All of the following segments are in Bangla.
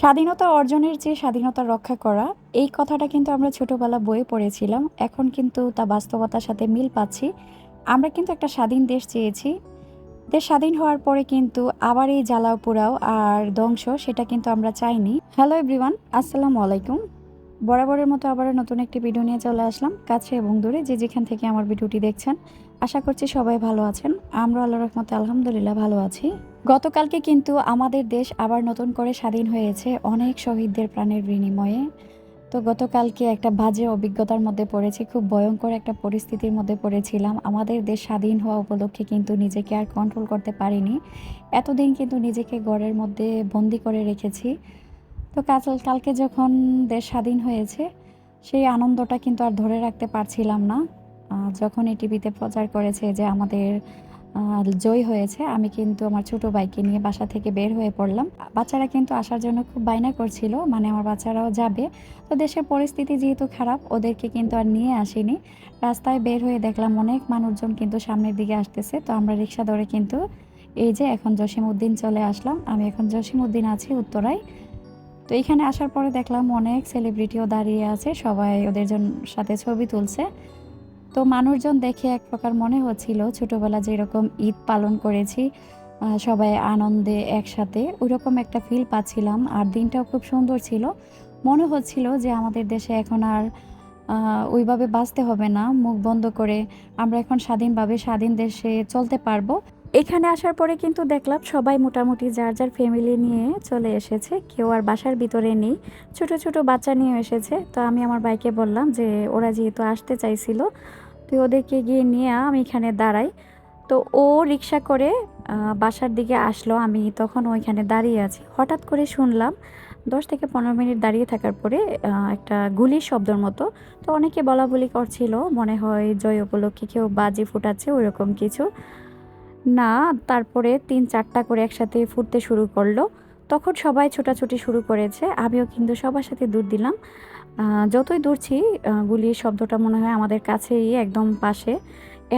স্বাধীনতা অর্জনের চেয়ে স্বাধীনতা রক্ষা করা, এই কথাটা কিন্তু আমরা ছোটবেলা বইয়ে পড়েছিলাম। এখন কিন্তু তা বাস্তবতার সাথে মিল পাচ্ছি। আমরা কিন্তু একটা স্বাধীন দেশ চেয়েছি। দেশ স্বাধীন হওয়ার পরে কিন্তু আবার এই জ্বালাও পোড়াও আর ধ্বংস, সেটা কিন্তু আমরা চাইনি। হ্যালো এভরিওয়ান আসসালামু আলাইকুম। বরাবরের মতো আবার নতুন একটি ভিডিও নিয়ে চলে আসলাম। কাছে এবং দূরে যে যেখান থেকে আমার ভিডিওটি দেখছেন, আশা করছি সবাই ভালো আছেন। আমরা আল্লাহ রহমতে আলহামদুলিল্লাহ ভালো আছি। গতকালকে কিন্তু আমাদের দেশ আবার নতুন করে স্বাধীন হয়েছে অনেক শহীদদের প্রাণের বিনিময়ে। তো গতকালকে একটা বাজে অভিজ্ঞতার মধ্যে পড়েছি, খুব ভয়ঙ্কর একটা পরিস্থিতির মধ্যে পড়েছিলাম। আমাদের দেশ স্বাধীন হওয়া উপলক্ষে কিন্তু নিজেকে আর কন্ট্রোল করতে পারিনি। এতদিন কিন্তু নিজেকে ঘরের মধ্যে বন্দি করে রেখেছি। তো কাল কালকে যখন দেশ স্বাধীন হয়েছে, সেই আনন্দটা কিন্তু আর ধরে রাখতে পারছিলাম না। যখন এই টিভিতে প্রচার করেছে যে আমাদের জয় হয়েছে, আমি কিন্তু আমার ছোট ভাইকে নিয়ে বাসা থেকে বের হয়ে পড়লাম। বাচ্চারা কিন্তু আসার জন্য খুব বায়না করছিল মানে আমার বাচ্চারাও যাবে। তো দেশের পরিস্থিতি যেহেতু খারাপ, ওদেরকে কিন্তু আর নিয়ে আসিনি। রাস্তায় বের হয়ে দেখলাম অনেক মানুষজন কিন্তু সামনের দিকে আসতেছে। তো আমরা রিক্সা ধরে কিন্তু, এই যে এখন জসিমউদ্দিন চলে আসলাম। আমি এখন জসিমউদ্দিন আছি উত্তরায়। তো এখানে আসার পরে দেখলাম অনেক সেলিব্রিটিও দাঁড়িয়ে আছে, সবাই ওদের সাথে ছবি তুলছে। তো মানুষজন দেখে এক প্রকার মনে হচ্ছিল, ছোটবেলা যেরকম ঈদ পালন করেছি সবাই আনন্দে একসাথে, ওইরকম একটা ফিল পাচ্ছিলাম। আর দিনটাও খুব সুন্দর ছিল। মনে হচ্ছিল যে আমাদের দেশে এখন আর ওইভাবে বাঁচতে হবে না, মুখ বন্ধ করে আমরা এখন স্বাধীনভাবে স্বাধীন দেশে চলতে পারব। এখানে আসার পরে কিন্তু দেখলাম সবাই মোটামুটি যার যার ফ্যামিলি নিয়ে চলে এসেছে, কেউ আর বাসার ভিতরে নেই, ছোট ছোট বাচ্চা নিয়ে এসেছে। তো আমি আমার বাইকে বললাম যে ওরা যেহেতু আসতে চাইছিল, তো ওদেরকে গিয়ে নিয়ে আমি এখানে দাঁড়াই। তো ও রিক্সা করে বাসার দিকে আসলো আমি, তখন ওইখানে দাঁড়িয়ে আছি। হঠাৎ করে শুনলাম, দশ থেকে পনেরো মিনিট দাঁড়িয়ে থাকার পরে একটা গুলির শব্দর মতো, তো অনেকে বলা বলি করছিল, মনে হয় জয় উপলক্ষে কেউ বাজি ফুটাচ্ছে ওইরকম কিছু। না, তারপরে তিন চারটা করে একসাথে ফুটতে শুরু করল। তখন সবাই ছোটাছুটি শুরু করেছে। আমিও কিন্তু সবার সাথে দূর দিলাম। যতই দূরছি গুলির শব্দটা মনে হয় আমাদের কাছেই একদম পাশে।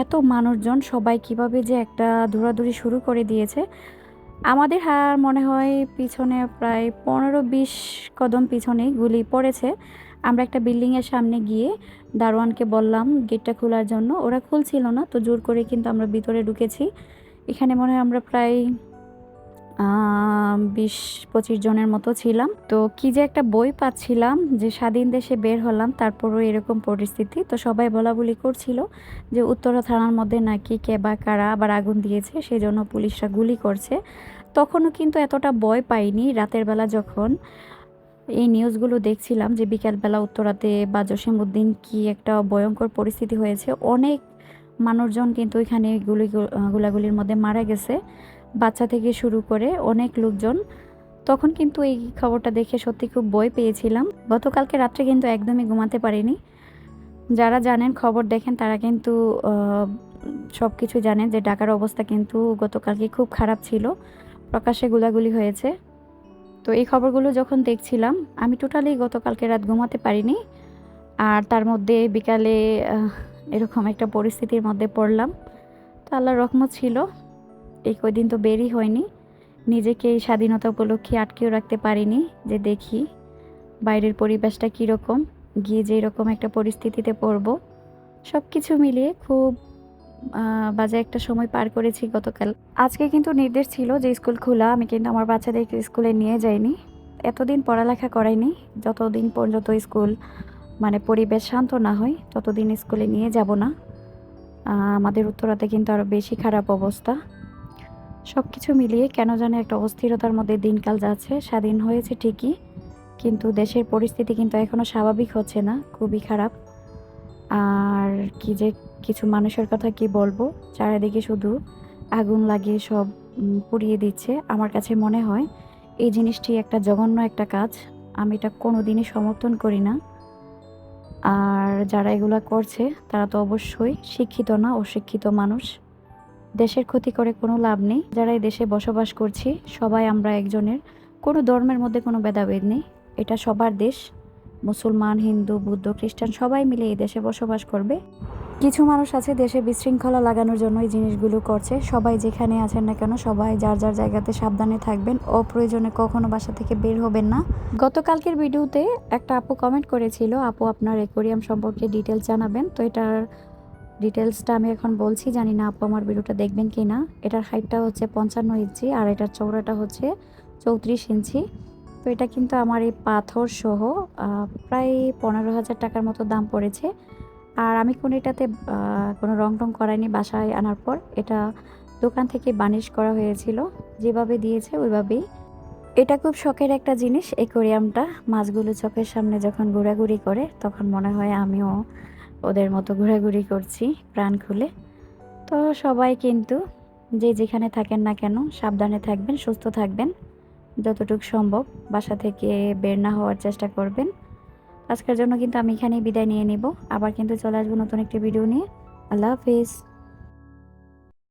এত মানুষজন সবাই কীভাবে যে একটা দৌড়াদৌড়ি শুরু করে দিয়েছে আমাদের হার মনে হয় পিছনে প্রায় পনেরো বিশ কদম পিছনে গুলি পড়েছে। আমরা একটা বিল্ডিংয়ের সামনে গিয়ে দারোয়ানকে বললাম, গেটটা খোলার জন্য। ওরা খুলছিল না, তো জোর করে কিন্তু আমরা ভিতরে ঢুকেছি। এখানে মনে হয় আমরা প্রায় বিশ পঁচিশ জনের মতো ছিলাম। তো কি যে একটা বই পাচ্ছিলাম যে স্বাধীন দেশে বের হলাম, তারপরও এরকম পরিস্থিতি। তো সবাই বলা বলি করছিল যে উত্তরা থানার মধ্যে নাকি কে বা কারা আবার আগুন দিয়েছে সেই জন্য পুলিশরা গুলি করছে। তখনও কিন্তু এতটা ভয় পাইনি। রাতের বেলা যখন এই নিউজগুলো দেখছিলাম যে বিকেলবেলা উত্তরাতে বা জসিমউদ্দিন কি একটা ভয়ঙ্কর পরিস্থিতি হয়েছে, অনেক মানুষজন কিন্তু এখানে গুলি গুলাগুলির মধ্যে মারা গেছে। বাচ্চা থেকে শুরু করে অনেক লোকজন, তখন কিন্তু এই খবরটা দেখে সত্যি খুব বই পেয়েছিলাম। গতকালকে রাত্রে কিন্তু একদমই ঘুমাতে পারিনি। যারা জানেন, খবর দেখেন, তারা কিন্তু সব কিছু জানেন যে ঢাকার অবস্থা কিন্তু গতকালকে খুব খারাপ ছিল। প্রকাশ্যে গুলাগুলি হয়েছে। তো এই খবরগুলো যখন দেখছিলাম, আমি টোটালি গতকালকে রাত ঘুমাতে পারিনি। আর তার মধ্যে বিকালে এরকম একটা পরিস্থিতির মধ্যে পড়লাম। তো আল্লাহর রহমত ছিল। এই কয়দিন তো বেরই হয়নি। নিজেকে এই স্বাধীনতা উপলক্ষে আটকেও রাখতে পারিনি যে দেখি বাইরের পরিবেশটা কীরকম, গিয়ে যে এরকম একটা পরিস্থিতিতে পড়ব। সব কিছু মিলিয়ে খুব বাজে একটা সময় পার করেছি গতকাল। আজকে কিন্তু নির্দেশ ছিল যে স্কুল খোলা, আমি কিন্তু আমার বাচ্চাদেরকে স্কুলে নিয়ে যাইনি। এতদিন পড়ালেখা করাইনি, যতদিন পর্যন্ত স্কুল মানে পরিবেশ শান্ত না হয়, ততদিন স্কুলে নিয়ে যাব না। আমাদের উত্তরাতে কিন্তু আরও বেশি খারাপ অবস্থা। সব কিছু মিলিয়ে কেন জানি একটা অস্থিরতার মধ্যে দিনকাল যাচ্ছে, স্বাধীন হয়েছে ঠিকই, কিন্তু দেশের পরিস্থিতি কিন্তু এখনও স্বাভাবিক হচ্ছে না, খুবই খারাপ। আর কি যে কিছু মানুষের কথা কি বলব, চারিদিকে শুধু আগুন লাগিয়ে সব পুড়িয়ে দিচ্ছে, আমার কাছে মনে হয় এই জিনিসটি একটা জঘন্য একটা কাজ, আমি এটা কোনো দিনই সমর্থন করি না। আর যারা এগুলা করছে, তারা তো অবশ্যই শিক্ষিত না, অশিক্ষিত মানুষ। দেশের ক্ষতি করে কোনো লাভ নেই। যারা এই দেশে বসবাস করছি, সবাই আমরা একজনের। কোনো ধর্মের মধ্যে কোনো ভেদাভেদ নেই। এটা সবার দেশ। মুসলমান, হিন্দু, বুদ্ধ, খ্রিস্টান, সবাই মিলে এই দেশে বসবাস করবে। কিছু মানুষ আছে দেশে বিশৃঙ্খলা লাগানোর জন্য এই জিনিসগুলো করছে। সবাই যেখানে আছেন না কেন, সবাই যার যার জায়গাতে সাবধানে থাকবেন। অপ্রয়োজনে কখনো বাসা থেকে বের হবেন না। গতকালকের ভিডিওতে একটা আপু কমেন্ট করেছিল, আপু, আপনার একুরিয়াম সম্পর্কে ডিটেলস জানাবেন। তো এটার ডিটেলসটা আমি এখন বলছি, জানি না আপু আমার ভিডিওটা দেখবেন কি না। এটার হাইটটা হচ্ছে পঞ্চান্ন ইঞ্চি আর এটার চৌড়াটা হচ্ছে চৌত্রিশ ইঞ্চি। তো এটা কিন্তু আমার এই পাথর সহ প্রায় পনেরো হাজার টাকার মতো দাম পড়েছে। আর আমি কোনো এটাতে কোনো রং টং করাইনি বাসায় আনার পর, এটা দোকান থেকে বানিশ করা হয়েছিল। যেভাবে দিয়েছে ওইভাবেই। এটা খুব শখের একটা জিনিস একুরিয়ামটা মাছগুলো চোখের সামনে যখন ঘোরাঘুরি করে, তখন মনে হয় আমিও ওদের মতো ঘোরাঘুরি করছি প্রাণ খুলে। তো সবাই কিন্তু যে যেখানে থাকেন না কেন, সাবধানে থাকবেন, সুস্থ থাকবেন। যতটুকু সম্ভব বাসা থেকে বের না হওয়ার চেষ্টা করবেন। আজকের জন্য কিন্তু আমি এখানেই বিদায় নিয়ে নিব। আবার কিন্তু চলে আসব নতুন একটি ভিডিও নিয়ে। আল্লাহ হাফিজ।